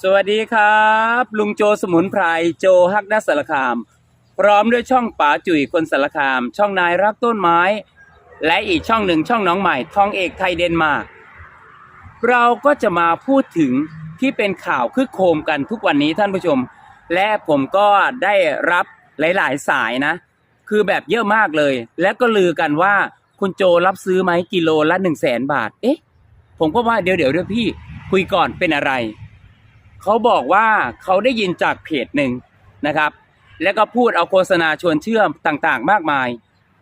สวัสดีครับ ลุงโจสมุนไพรโจฮักนัสสารคาม พร้อมด้วยช่องป๋าจุ๋ยคนสารคาม ช่องนายรักต้นไม้ และอีกช่องหนึ่งช่องน้องใหม่ทองเอกไทยเดนมาร์กเราก็จะมาพูดถึงที่เป็นข่าวคึกโครมกันทุกวันนี้ท่านผู้ชม และผมก็ได้รับหลาย ๆ สายนะ คือแบบเยอะมากเลย และก็ลือกันว่าคุณโจรับซื้อไหมกิโลละหนึ่งแสนบาท เอ๊ะ ผมก็ว่าเดี๋ยวเดี๋ยวเดี๋ยวพี่คุยก่อนเป็นอะไร เขาบอกว่าเขาได้ยินจากเพจหนึ่งนะครับ แล้วก็พูดเอาโฆษณาชวนเชื่อมต่างๆ มากมาย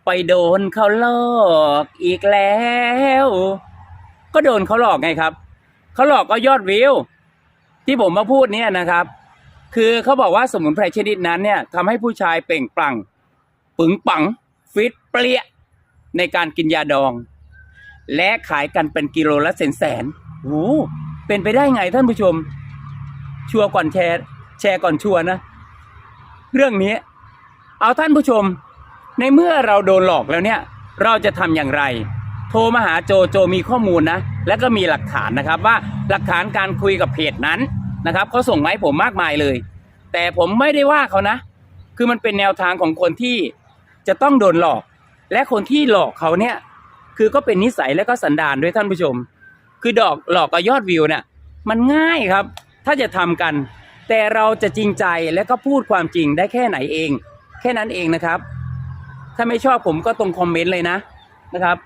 ไปโดนเขาหลอกอีกแล้ว ก็โดนเขาหลอกไงครับเขาหลอกก็ยอดวิวที่ผมมาพูดเนี่ยนะครับ คือเขาบอกว่าสมุนไพรชนิดนั้นเนี่ยทำให้ผู้ชายเปล่งปลั่งปึงปังฟิตเปรี้ยในการกินยาดอง และขายกันเป็นกิโลละแสนแสนโอ้เป็นไปได้ไงท่านผู้ชม ชัวร์ก่อนแชร์ แชร์ก่อนชัวร์นะ เรื่องนี้ เอาท่านผู้ชม ในเมื่อเราโดนหลอกแล้วเนี่ย เราจะทำอย่างไร โทรมาหาโจโจมีข้อมูลนะ แล้วก็มีหลักฐานนะครับว่าหลักฐานการคุยกับเพจนั้นนะครับเขาส่งมาให้ผมมากมายเลย แต่ผมไม่ได้ว่าเขานะ คือมันเป็นแนวทางของคนที่จะต้องโดนหลอก และคนที่หลอกเขาเนี่ย คือก็เป็นนิสัยและก็สันดานด้วยท่านผู้ชม คือดอกหลอกกับยอดวิวเนี่ยมันง่ายครับ ถ้าจะทำกัน แต่เราจะจริงใจและก็พูดความจริงได้แค่ไหนเอง แค่นั้นเองนะครับ ถ้าไม่ชอบผมก็ตรงคอมเมนต์เลยนะนะครับ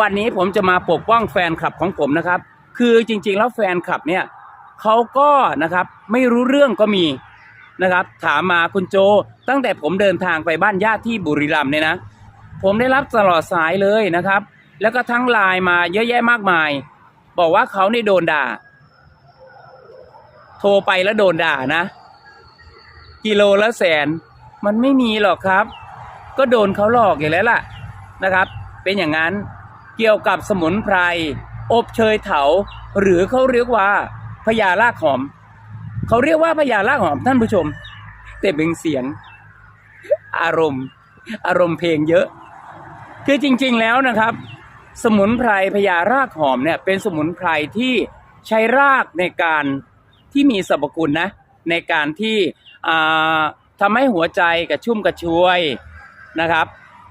วันนี้ผมจะมาปกป้องแฟนคลับของผมนะครับ คือจริง ๆ แล้วแฟนคลับเนี่ยเขาก็นะครับไม่รู้เรื่องก็มีนะครับถามมาคุณโจ ตั้งแต่ผมเดินทางไปบ้านญาติที่บุรีรัมย์เนี่ยนะ ผมได้รับตลอดสายเลยนะครับ แล้วก็ทั้งไลน์มาเยอะแยะมากมาย บอกว่าเขานี่โดนด่า ทรไปแล้วโดนด่านะ กิโลละแสน มันไม่มีหรอกครับ ก็โดนเขาหลอกอย่างแล้วล่ะนะครับ เป็นอย่างนั้นเกี่ยวกับสมุนไพร อบเชยเถา หรือเขาเรียกว่าพญาลากหอม เขาเรียกว่าพญาลากหอมท่านผู้ชม แต่เป็นเสียง อารมณ์ อารมณ์เพลงเยอะ คือจริงๆแล้วนะครับ สมุนไพรพญารากหอมเนี่ยเป็นสมุนไพรที่ใช้รากในการ ที่มีสรรพคุณนะ ในการที่ทำให้หัวใจกระชุ่มกระชวยนะครับ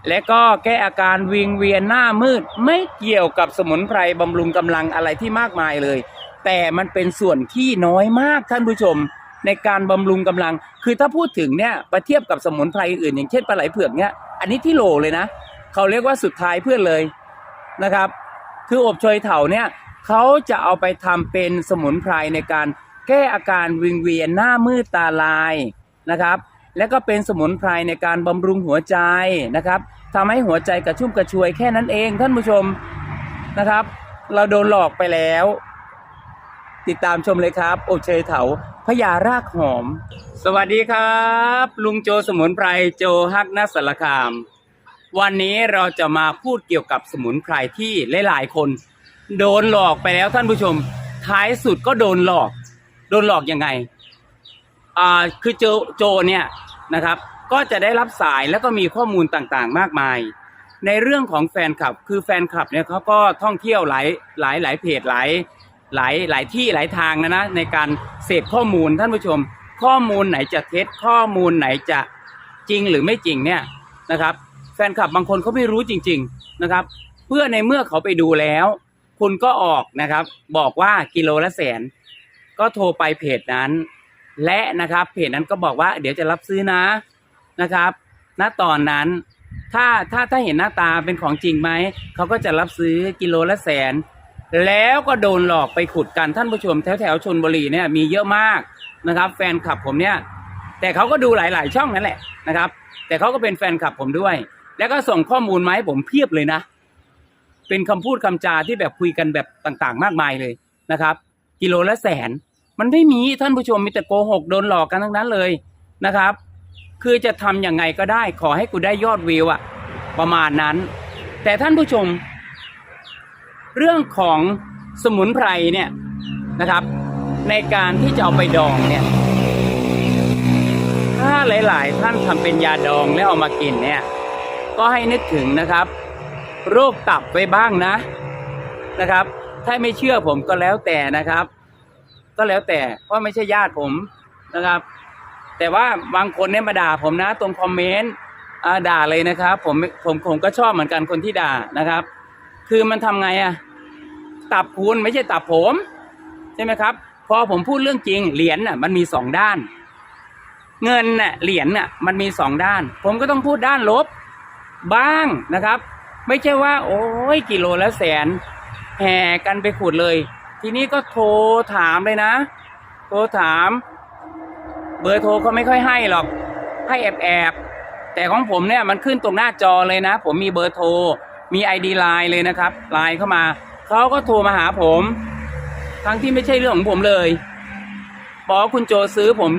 และก็แก้อาการวิงเวียนหน้ามืด ไม่เกี่ยวกับสมุนไพรบำรุงกำลังอะไรที่มากมายเลย แต่มันเป็นส่วนที่น้อยมากท่านผู้ชมในการบำรุงกำลัง คือถ้าพูดถึงเนี่ยไปเทียบกับสมุนไพรอื่น อย่างเช่นปลาไหลเผือกเนี่ยอันนี้ที่โหลเลยนะเขาเรียกว่าสุดท้ายเพื่อนเลยนะครับ คืออบเชยเถาเนี่ยเขาจะเอาไปทำเป็นสมุนไพรในการ แก้อาการวิงเวียนหน้ามืดตาลายนะครับ และก็เป็นสมุนไพรในการบำรุงหัวใจนะครับทำให้หัวใจกระชุ่มกระชวยแค่นั้นเองท่านผู้ชมนะครับ เราโดนหลอกไปแล้ว ติดตามชมเลยครับโอเชยเถาพญารากหอม สวัสดีครับ ลุงโจสมุนไพรโจฮักนัสสารคาม วันนี้เราจะมาพูดเกี่ยวกับสมุนไพรที่หลายๆคน โดนหลอกไปแล้วท่านผู้ชม ท้ายสุดก็โดนหลอก ดนหลอกยังไงอ่าคือโจโจเนี่ยนะครับ ก็จะได้รับสายแล้วก็มีข้อมูลต่างๆ มากมาย ในเรื่องของแฟนคลับ คือแฟนคลับเนี่ยเขาก็ท่องเที่ยวหลายหลายหลายเพจหลายหลายหลายที่หลายทางนะนะในการเสพข้อมูลท่านผู้ชม ข้อมูลไหนจะเท็จข้อมูลไหนจะจริงหรือไม่จริงเนี่ยนะครับ แฟนคลับบางคนเขาไม่รู้จริง ๆนะครับ เพื่อในเมื่อเขาไปดูแล้ว คุณก็ออกนะครับ บอกว่ากิโลละแสน ก็โทรไปเพจนั้น และนะครับเพจนั้นก็บอกว่าเดี๋ยวจะรับซื้อนะนะครับ ณตอนนั้น ถ้าถ้าถ้าเห็นหน้าตาเป็นของจริงไหมเขาก็จะรับซื้อกิโลละแสน แล้วก็โดนหลอกไปขุดกันท่านผู้ชมแถวแถวชนบุรีเนี่ยมีเยอะมากนะครับ แฟนคลับผมเนี่ยแต่เขาก็ดูหลาย ๆ ช่องนั่นแหละนะครับ แต่เขาก็เป็นแฟนคลับผมด้วย แล้วก็ส่งข้อมูลมาให้ผมเพียบเลยนะ เป็นคำพูดคำจาที่แบบคุยกันแบบต่าง ๆ มากมายเลยนะครับ กิโลละแสน มันไม่มีท่านผู้ชมมีแต่โกหกโดนหลอกกันทั้งนั้นเลยนะครับ คือจะทำยังไงก็ได้ ขอให้กูได้ยอดวิวอะประมาณนั้น แต่ท่านผู้ชม เรื่องของสมุนไพรเนี่ยนะครับ ในการที่จะเอาไปดองเนี่ย ถ้าหลาย ๆ ท่านทำเป็นยาดองแล้วเอามากินเนี่ย ก็ให้นึกถึงนะครับ โรคตับไว้บ้างนะนะครับ ถ้าไม่เชื่อผมก็แล้วแต่นะครับ ก็แล้วแต่เพราะไม่ใช่ญาติผมนะครับ แต่ว่าบางคนเนี่ยมาด่าผมนะ ตรงคอมเมนต์ด่าเลยนะครับ ผมผมผมก็ชอบเหมือนกันคนที่ด่านะครับ คือมันทำไงอะตับคุณไม่ใช่ตับผมใช่ไหมครับ พอผมพูดเรื่องจริงเหรียญน่ะมันมีสองด้าน เงินน่ะเหรียญน่ะมันมีสองด้าน ผมก็ต้องพูดด้านลบบ้างนะครับ ไม่ใช่ว่า โอ้ยกิโลละแสน แห่กันไปขุดเลย ทีนี้ก็โทรถามเลยนะ โทรถาม เบอร์โทรเขาไม่ค่อยให้หรอก ให้แอบแอบๆแต่ของผมเนี่ยมันขึ้นตรงหน้าจอเลยนะ ผมมีเบอร์โทร มีไอดีไลน์เลยนะครับไลน์เข้ามาเขาก็โทรมาหาผม ทั้งที่ไม่ใช่เรื่องของผมเลยบอกว่าคุณโจซื้อผม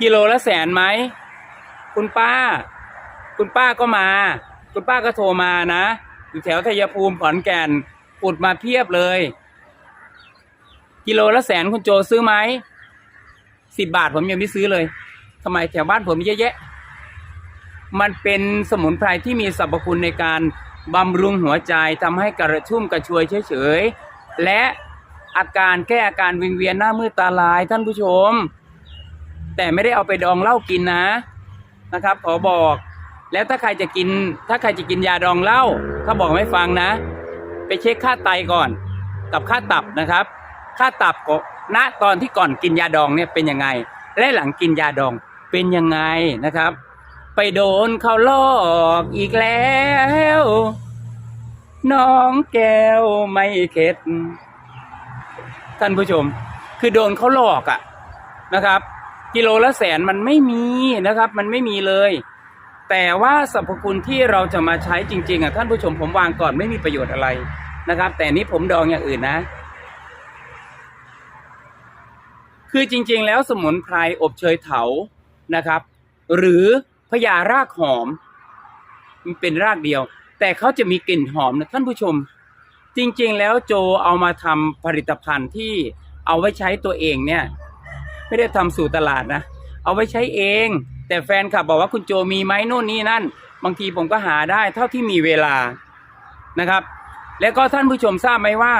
กิโลละแสนไหมคุณป้า คุณป้าก็มา คุณป้าก็โทรมานะ อยู่แถวชัยภูมิขอนแก่น ปุดมาเพียบเลย กิโลละแสนคุณโจซื้อไหมสิบบาทผมยังไม่ซื้อเลยทำไมแถวบ้านผมมีเยอะแยะ มันเป็นสมุนไพรที่มีสรรพคุณในการบำรุงหัวใจทำให้กระชุ่มกระชวยเฉยๆ และอาการแก้อาการวิงเวียนหน้ามืดตาลายท่านผู้ชม แต่ไม่ได้เอาไปดองเหล้ากินนะนะครับ ขอบอก แล้วถ้าใครจะกิน ถ้าใครจะกินยาดองเหล้าถ้าบอกไม่ฟังนะ ไปเช็คค่าไตก่อนกับค่าตับนะครับ ค่าตับก็ณตอนที่ก่อนกินยาดองเนี่ยเป็นยังไง และหลังกินยาดองเป็นยังไงนะครับ ไปโดนเขาลอกอีกแล้วน้องแก้วไม่เข็ดท่านผู้ชม คือโดนเขาหลอกอะนะครับ กิโลละแสนมันไม่มีนะครับ มันไม่มีเลย แต่ว่าสรรพคุณที่เราจะมาใช้จริง ๆอะท่านผู้ชมผมวางก่อนไม่มีประโยชน์อะไรนะครับ แต่นี้ผมดองอย่างอื่นนะ คือจริง ๆ แล้วสมุนไพรอบเชยเถานะครับ หรือพญารากหอมมันเป็นรากเดียว แต่เขาจะมีกลิ่นหอมนะท่านผู้ชม จริง ๆ แล้วโจเอามาทำผลิตภัณฑ์ที่เอาไว้ใช้ตัวเองเนี่ย ไม่ได้ทำสู่ตลาดนะ เอาไว้ใช้เอง แต่แฟนคลับบอกว่าคุณโจมีไหมโน่นนี่นั่น บางทีผมก็หาได้เท่าที่มีเวลานะครับ แล้วก็ท่านผู้ชมทราบไหมว่า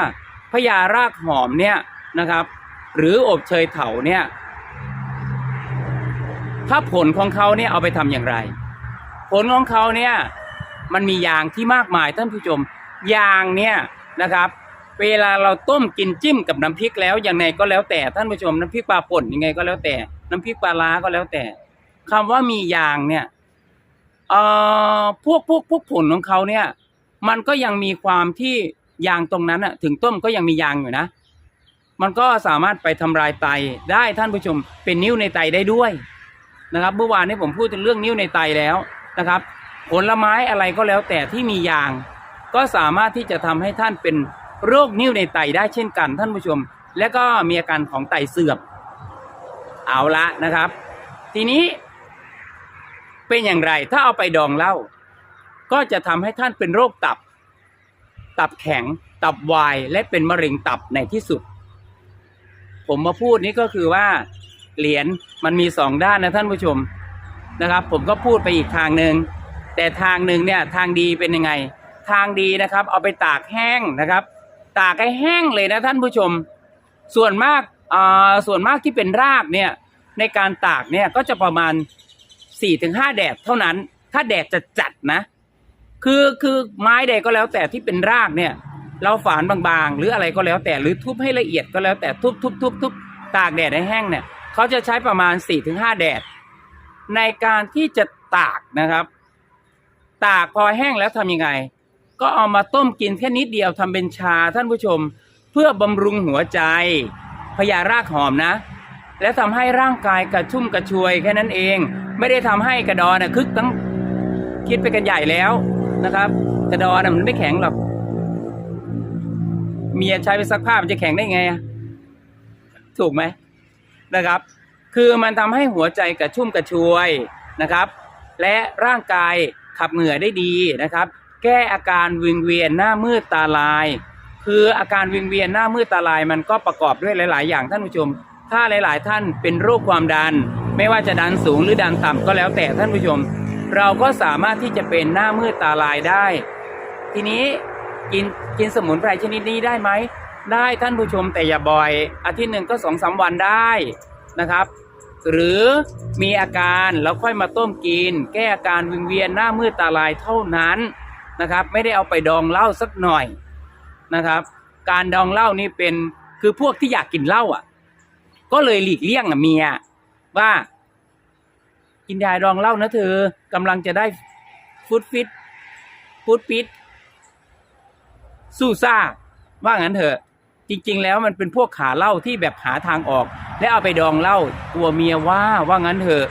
พญารากหอมเนี่ยนะครับ หรืออบเชยเถาเนี่ยถ้าผลของเขาเนี่ยเอาไปทำอย่างไร ผลของเขาเนี่ยมันมียางที่มากมายท่านผู้ชมยางเนี่ยนะครับ เวลาเราต้มกินจิ้มกับน้ำพริกแล้วอยังไงก็แล้วแต่ท่านผู้ชมน้ำพริกปลาป่นยังไงก็แล้วแต่ น้ำพริกปลาล้าก็แล้วแต่คำว่ามียางเนี่ยเอ่อพวกพวกพวกผลของเขาเนี่ย มันก็ยังมีความที่ยางตรงนั้นอะถึงต้มก็ยังมียางอยู่นะ มันก็สามารถไปทำลายไตได้ท่านผู้ชมเป็นนิ้วในไตได้ด้วยนะครับ เมื่อวานนี้ผมพูดถึงเรื่องนิ้วในไตแล้วนะครับ ผลไม้อะไรก็แล้วแต่ที่มียาง ก็สามารถที่จะทำให้ท่านเป็นโรคนิ้วในไตได้เช่นกันท่านผู้ชม และก็มีอาการของไตเสื่อม เอาละนะครับ ทีนี้เป็นอย่างไรถ้าเอาไปดองเหล้าก็จะทำให้ท่านเป็นโรคตับ ตับแข็ง ตับวาย และเป็นมะเร็งตับในที่สุด ผมมาพูดนี้ก็คือว่า เหรียญมันมีสองด้านนะท่านผู้ชมนะครับ ผมก็พูดไปอีกทางหนึ่งแต่ทางหนึ่งเนี่ยทางดีเป็นยังไง ทางดีนะครับ เอาไปตากแห้งนะครับ ตากให้แห้งเลยนะท่านผู้ชม ส่วนมาก ส่วนมากที่เป็นรากเนี่ยในการตากเนี่ยก็จะประมาณสี่ถึงห้าแดดเท่านั้น ถ้าแดดจะจัดนะ คือคือไม้ใดก็แล้วแต่ที่เป็นรากเนี่ย เราฝานบางๆ หรืออะไรก็แล้วแต่หรือทุบให้ละเอียดก็แล้วแต่ทุบทุบทุบทุบตากแดดให้แห้งเนี่ยเขาจะใช้ประมาณ4ี่ถึงห้าแดด ในการที่จะตากนะครับ ตากพอแห้งแล้วทำยังไง ก็เอามาต้มกินแค่นิดเดียวทำเป็นชาท่านผู้ชม เพื่อบำรุงหัวใจ พญารากหอมนะ และทำให้ร่างกายกระชุ่มกระชวยแค่นั้นเอง ไม่ได้ทำให้กระดอนนะคึกตั้งคิดไปกันใหญ่แล้วนะครับ กระดอนมันไม่แข็งหรอกเมียใช้ไปซักผ้ามันจะแข็งได้ไงถูกไหมนะครับ คือมันทำให้หัวใจกระชุ่มกระชวยนะครับ และร่างกายขับเหงื่อได้ดีนะครับ แก้อาการวิงเวียนหน้ามืดตาลาย คืออาการวิงเวียนหน้ามืดตาลายมันก็ประกอบด้วยหลาย ๆ อย่างท่านผู้ชม ถ้าหลาย ๆ ท่านเป็นโรคความดัน ไม่ว่าจะดันสูงหรือดันต่ำก็แล้วแต่ท่านผู้ชม เราก็สามารถที่จะเป็นหน้ามืดตาลายได้ ทีนี้กินกินสมุนไพรชนิดนี้ได้ไหมได้ท่านผู้ชมแต่อย่าบ่อย อาทิตย์หนึ่งก็สองสามวันได้นะครับ หรือมีอาการแล้วค่อยมาต้มกิน แก้อาการวิงเวียนหน้ามืดตาลายเท่านั้นนะครับ ไม่ได้เอาไปดองเหล้าสักหน่อย นะครับ การดองเหล้านี่เป็นคือพวกที่อยากกินเหล้าอะ ก็เลยหลีกเลี่ยงอะเมียว่า กินยาดองเหล้านะเธอกำลังจะได้ฟุตฟิตฟุตฟิตสู้ซ่าว่างั้นเถอะ จริง ๆ แล้วมันเป็นพวกขาเหล้าที่แบบหาทางออก และเอาไปดองเหล้าตัวเมียว่าว่างั้นเถอะ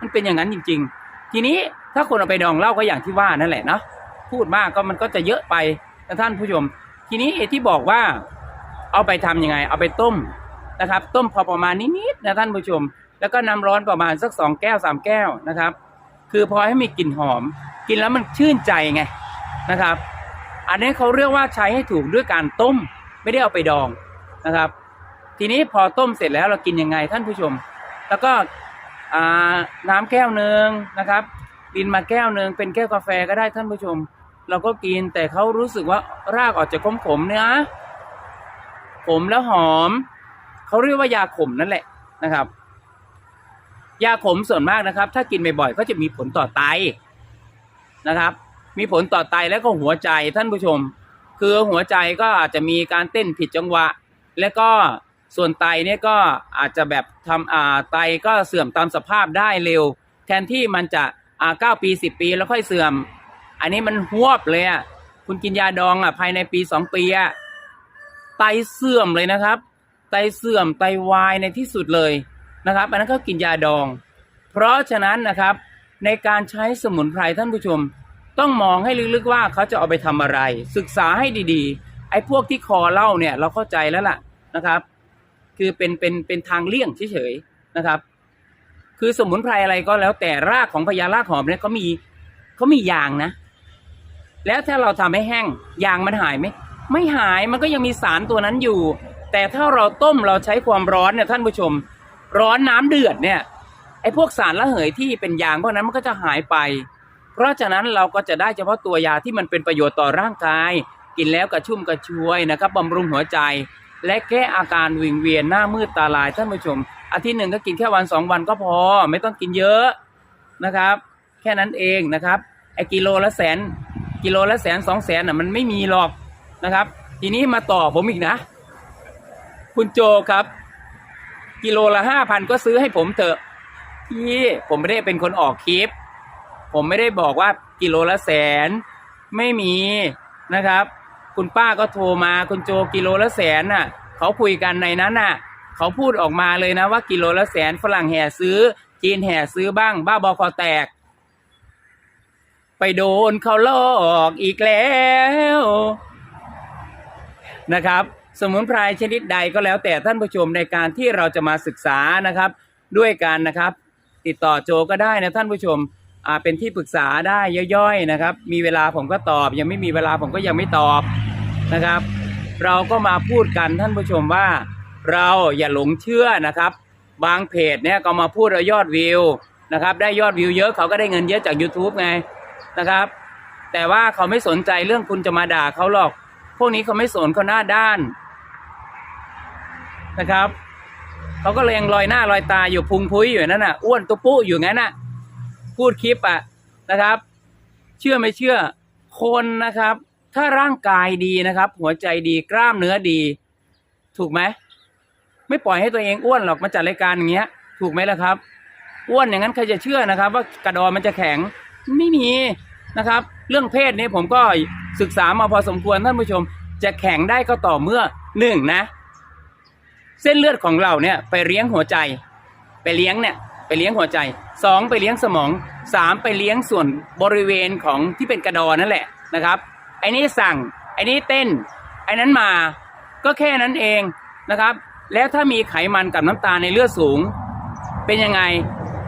มันเป็นอย่างนั้นจริง ๆ ทีนี้ถ้าคนเอาไปดองเหล้าก็อย่างที่ว่านั่นแหละเนาะพูดมากก็มันก็จะเยอะไป ท่านผู้ชม ทีนี้ที่บอกว่าเอาไปทำยังไง เอาไปต้มนะครับ ต้มพอประมาณนิดๆนะท่านผู้ชม แล้วก็น้ำร้อนประมาณสักสองแก้วสามแก้วนะครับ คือพอให้มีกลิ่นหอม กินแล้วมันชื่นใจไงนะครับ อันนี้เขาเรียกว่าใช้ให้ถูกด้วยการต้มไม่ได้เอาไปดองนะครับ ทีนี้พอต้มเสร็จแล้วเรากินยังไงท่านผู้ชม แล้วก็น้ำแก้วหนึ่งนะครับดินมาแก้วหนึ่งเป็นแก้วกาแฟก็ได้ท่านผู้ชม เราก็กินแต่เขารู้สึกว่ารากออกจะขมขมๆเนื้อขมแล้วหอม เขาเรียกว่ายาขมนั่นแหละนะครับ ยาขมส่วนมากนะครับ ถ้ากินบ่อยๆก็จะมีผลต่อไตนะครับ มีผลต่อไตและก็หัวใจท่านผู้ชม คือหัวใจก็อาจจะมีการเต้นผิดจังหวะ และก็ส่วนไตเนี่ยก็อาจจะแบบทำอ่าไตก็เสื่อมตามสภาพได้เร็ว แทนที่มันจะอ่าเก้าปีสิบปีแล้วค่อยเสื่อม อันนี้มันหวบเลยอะคุณกินยาดองอะ ภายในปีสองปีอะไตเสื่อมเลยนะครับ ไตเสื่อมไตวายในที่สุดเลยนะครับ อันนั้นก็กินยาดอง เพราะฉะนั้นนะครับ ในการใช้สมุนไพรท่านผู้ชม ต้องมองให้ลึกๆว่าเขาจะเอาไปทำอะไร ศึกษาให้ดีๆ ไอ้พวกที่คอเล่าเนี่ยเราเข้าใจแล้วล่ะนะครับ คือเป็นเป็นเป็นทางเลี่ยงเฉยๆนะครับ คือสมุนไพรอะไรก็แล้วแต่รากของพญารากหอมเนี่ยเขามีเขามียางนะ แล้วถ้าเราทำให้แห้งยางมันหายไหมไม่หายมันก็ยังมีสารตัวนั้นอยู่ แต่ถ้าเราต้มเราใช้ความร้อนเนี่ยท่านผู้ชม ร้อนน้ำเดือดเนี่ยไอ้พวกสารระเหยที่เป็นยางพวกนั้นมันก็จะหายไป เพราะฉะนั้นเราก็จะได้เฉพาะตัวยาที่มันเป็นประโยชน์ต่อร่างกาย กินแล้วกระชุ่มกระชวยนะครับบำรุงหัวใจ และแก้อาการวิงเวียนหน้ามืดตาลายท่านผู้ชม อาทิตย์หนึ่งก็กินแค่วันสองวันก็พอ ไม่ต้องกินเยอะนะครับ แค่นั้นเองนะครับไอ้กิโลละแสน กิโลละแสนสองแสนน่ะมันไม่มีหรอกนะครับ ทีนี้มาต่อผมอีกนะ คุณโจครับ กิโลละห้าพันก็ซื้อให้ผมเถอะพี่ผมไม่ได้เป็นคนออกคลิป ผมไม่ได้บอกว่ากิโลละแสน ไม่มีนะครับ คุณป้าก็โทรมาคุณโจกิโลละแสนน่ะ เขาคุยกันในนั้นน่ะ เขาพูดออกมาเลยนะว่ากิโลละแสนฝรั่งแห่ซื้อจีนแห่ซื้อบ้าง บ้าบอคอแตก ไปโดนเขาลอกอีกแล้ว นะครับ สมุนไพรชนิดใดก็แล้วแต่ท่านผู้ชมในการที่เราจะมาศึกษานะครับ ด้วยกันนะครับ ติดต่อโจก็ได้นะท่านผู้ชมอาเป็นที่ปรึกษาได้ย่อยๆนะครับ มีเวลาผมก็ตอบ ยังไม่มีเวลาผมก็ยังไม่ตอบนะครับ เราก็มาพูดกันท่านผู้ชมว่า เราอย่าหลงเชื่อนะครับ บางเพจเนี่ยก็มาพูดเอายอดวิวนะครับ ได้ยอดวิวเยอะเขาก็ได้เงินเยอะจาก YouTube ไง นะครับ แต่ว่าเขาไม่สนใจเรื่องคุณจะมาด่าเขาหรอก พวกนี้เขาไม่สนเขาหน้าด้านนะครับเขาก็เลยยังลอยหน้าลอยตาอยู่พุงพุ้ยอยู่นั่นน่ะอ้วนตุ๊ปุ๊อยู่งั้นน่ะ พูดคลิปอะนะครับ เชื่อไม่เชื่อคนนะครับ ถ้าร่างกายดีนะครับ หัวใจดีกล้ามเนื้อดี ถูกไหมไม่ปล่อยให้ตัวเองอ้วนหรอกมาจัดรายการอย่างเงี้ย ถูกไหมล่ะครับ อ้วนอย่างนั้นใครจะเชื่อนะครับ ว่ากระดอนมันจะแข็ง ไม่มีนะครับ เรื่องเพศนี้ผมก็ศึกษามาพอสมควรท่านผู้ชม จะแข็งได้ก็ต่อเมื่อหนึ่งนะ เส้นเลือดของเราเนี่ยไปเลี้ยงหัวใจ ไปเลี้ยงเนี่ยไปเลี้ยงหัวใจสองไปเลี้ยงสมองสามไปเลี้ยงส่วนบริเวณของที่เป็นกระดอนนั่นแหละนะครับไอ้นี้สั่งไอ้นี้เต้นไอ้นั้นมาก็แค่นั้นเองนะครับ แล้วถ้ามีไขมันกับน้ำตาลในเลือดสูง เป็นยังไง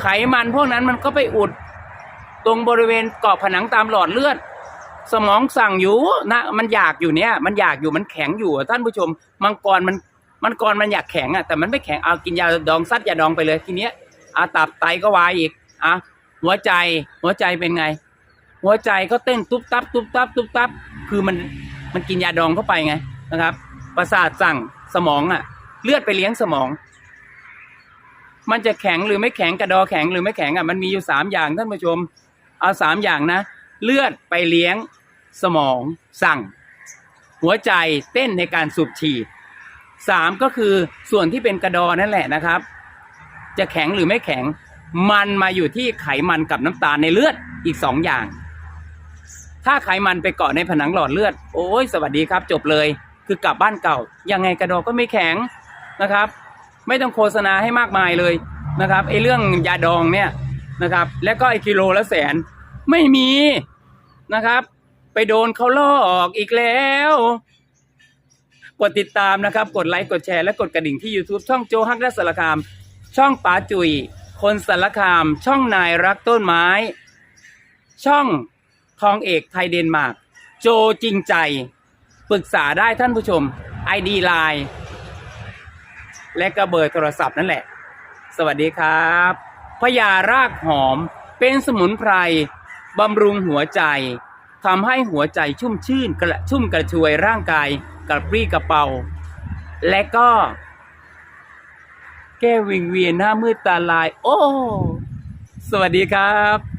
ไขมันพวกนั้นมันก็ไปอุด ตรงบริเวณเกาะผนังตามหลอดเลือด สมองสั่งอยู่นะมันอยากอยู่เนี่ย มันอยากอยู่มันแข็งอยู่ท่านผู้ชม มังกรมันมังกรมันอยากแข็งอะแต่มันไม่แข็งเอากินยาดองซัดยาดองไปเลยทีเนี้ยอาตับไตก็วายอีกอะหัวใจหัวใจเป็นไง หัวใจก็เต้นตุ๊บตับตุ๊บตับตุ๊บตับคือมันมันกินยาดองเข้าไปไงนะครับ ประสาทสั่งสมองอะเลือดไปเลี้ยงสมอง มันจะแข็งหรือไม่แข็งกระดอแข็งหรือไม่แข็งอะมันมีอยู่สามอย่างท่านผู้ชม เอาสามอย่างนะ เลือดไปเลี้ยงสมองสั่ง หัวใจเต้นในการสูบฉีดสามก็คือส่วนที่เป็นกระดอนั่นแหละนะครับ จะแข็งหรือไม่แข็ง มันมาอยู่ที่ไขมันกับน้ำตาลในเลือดอีกสองอย่าง ถ้าไขมันไปเกาะในผนังหลอดเลือด โอ้ยสวัสดีครับ จบเลย คือกลับบ้านเก่า ยังไงกระดอก็ไม่แข็งนะครับ ไม่ต้องโฆษณาให้มากมายเลยนะครับไอ้เรื่องยาดองเนี่ยนะครับ และก็ไอ้กิโลละแสน ไม่มีนะครับ ไปโดนเขาลอออกอีกแล้ว กดติดตามนะครับ กดไลค์กดแชร์และกดกระดิ่งที่ YouTube ช่องโจฮักและสารคาม ช่องป๋าจุย คนสารคาม ช่องนายรักต้นไม้ ช่องทองเอกไทยเดนมาร์กโจจริงใจปรึกษาได้ท่านผู้ชม ID Line และก็เบอร์โทรศัพท์นั่นแหละ สวัสดีครับพญารากหอมเป็นสมุนไพร บำรุงหัวใจทำให้หัวใจชุ่มชื่นกระชุ่มกระชวยร่างกายกระปรี้กระเป๋า และก็ แก้วิงเวียนหน้ามืดตาลาย โอ้ สวัสดีครับ